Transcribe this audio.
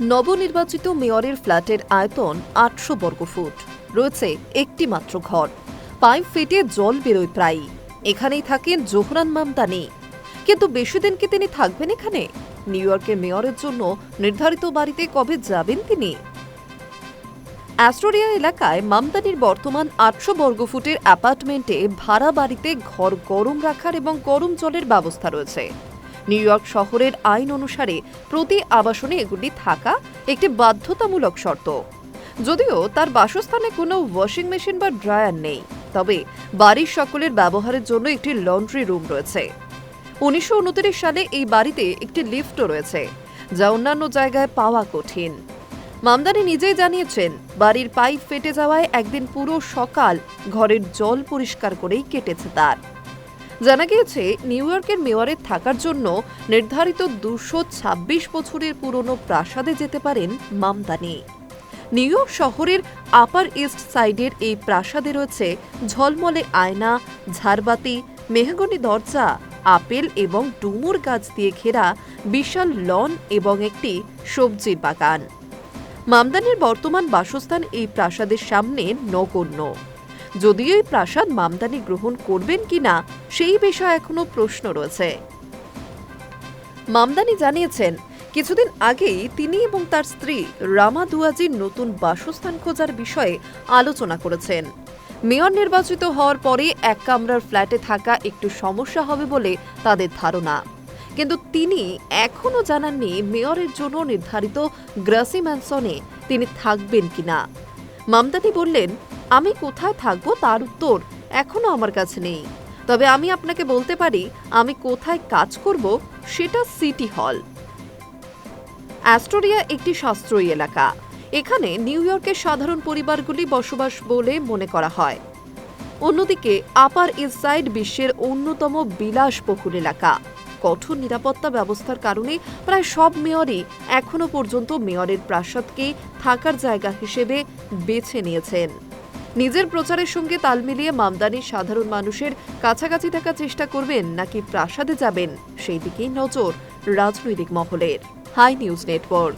নবনির্বাচিত মেয়রের ফ্ল্যাটের আয়তন আটশো বর্গফুট রয়েছে একটি মাত্র ঘর। পাইপ ফেটে জল বেরোয় প্রায়ই। এখানেই থাকেন জোহরান মামদানি। কিন্তু বেশি দিন কি তিনি থাকবেন এখানে? নিউ ইয়র্কের মেয়রের জন্য নির্ধারিত বাড়িতে কবে যাবেন তিনি? অ্যাস্টোরিয়া এলাকায় মামদানির বর্তমান আটশো বর্গফুটের অ্যাপার্টমেন্টে ভাড়া বাড়িতে ঘর গরম রাখার এবং গরম জলের ব্যবস্থা রয়েছে। নিউ ইয়র্ক শহরের আইন অনুসারে প্রতি আবাসনে এগুলি থাকা একটি বাধ্যতামূলক শর্ত। যদিও তার বাসস্থানে কোনো ওয়াশিং মেশিন বা ড্রায়ার নেই, তবে বাড়ির সকলের ব্যবহারের জন্য একটি লন্ড্রি রুম রয়েছে। উনিশশো সালে এই বাড়িতে একটি লিফটও রয়েছে, যা অন্যান্য জায়গায় পাওয়া কঠিন। মামদানি নিজেই জানিয়েছেন, বাড়ির পাইপ ফেটে যাওয়ায় একদিন পুরো সকাল ঘরের জল পরিষ্কার করেই কেটেছে তার। জানা গিয়েছে, নিউ ইয়র্কের মেয়রের থাকার জন্য নির্ধারিত দুশো ছাব্বিশ বছরের পুরনো প্রাসাদে যেতে পারেন মামদানি। নিউ ইয়র্ক শহরের আপার ইস্ট সাইডের এই প্রাসাদে রয়েছে ঝলমলে আয়না, ঝাড়বাতি, মেহগনি দরজা, আপেল এবং ডুমুর গাছ দিয়ে ঘেরা বিশাল লন এবং একটি সবজির বাগান। মামদানির বর্তমান বাসস্থান এই প্রাসাদের সামনে নগণ্য। যদিও এই প্রাসাদ মামদানি গ্রহণ করবেন কিনা সেই বিষয়ে এখনও প্রশ্ন রয়েছে। মামদানি জানিয়েছেন, কিছুদিন আগেই তিনি এবং তার স্ত্রী রামা দুয়াজির নতুন বাসস্থান খোঁজার বিষয়ে আলোচনা করেছেন। মেয়র নির্বাচিত হওয়ার পরে এক কামরার ফ্ল্যাটে থাকা একটু সমস্যা হবে বলে তাদের ধারণা। কিন্তু তিনি এখনও জানাননি মেয়রের জন্য নির্ধারিত গ্রাসি ম্যানসনে তিনি থাকবেন কিনা। মামদানি বললেন আমি কোথায় থাকব তার উত্তর এখনও আমার কাছে নেই। তবে আমি আপনাকে বলতে পারি, আমি কোথায় কাজ করব সেটা সিটি হল। অ্যাস্টোরিয়া একটি সাশ্রয়ী এলাকা। এখানে নিউ ইয়র্কের সাধারণ পরিবারগুলি বসবাস বলে মনে করা হয়। অন্যদিকে, আপার ইস্ট সাইড বিশ্বের অন্যতম বিলাসবহুল এলাকা। কঠোর নিরাপত্তা ব্যবস্থার কারণে প্রায় সব মেয়রই এখনও পর্যন্ত মেয়রের প্রাসাদকে থাকার জায়গা হিসেবে বেছে নিয়েছেন। নিজের প্রচারের সঙ্গে তাল মিলিয়ে মামদানি সাধারণ মানুষের কাছাকাছি থাকার চেষ্টা করবেন নাকি প্রাসাদে যাবেন সেই দিকেই নজর রাজনৈতিক মহলের। Hi news network.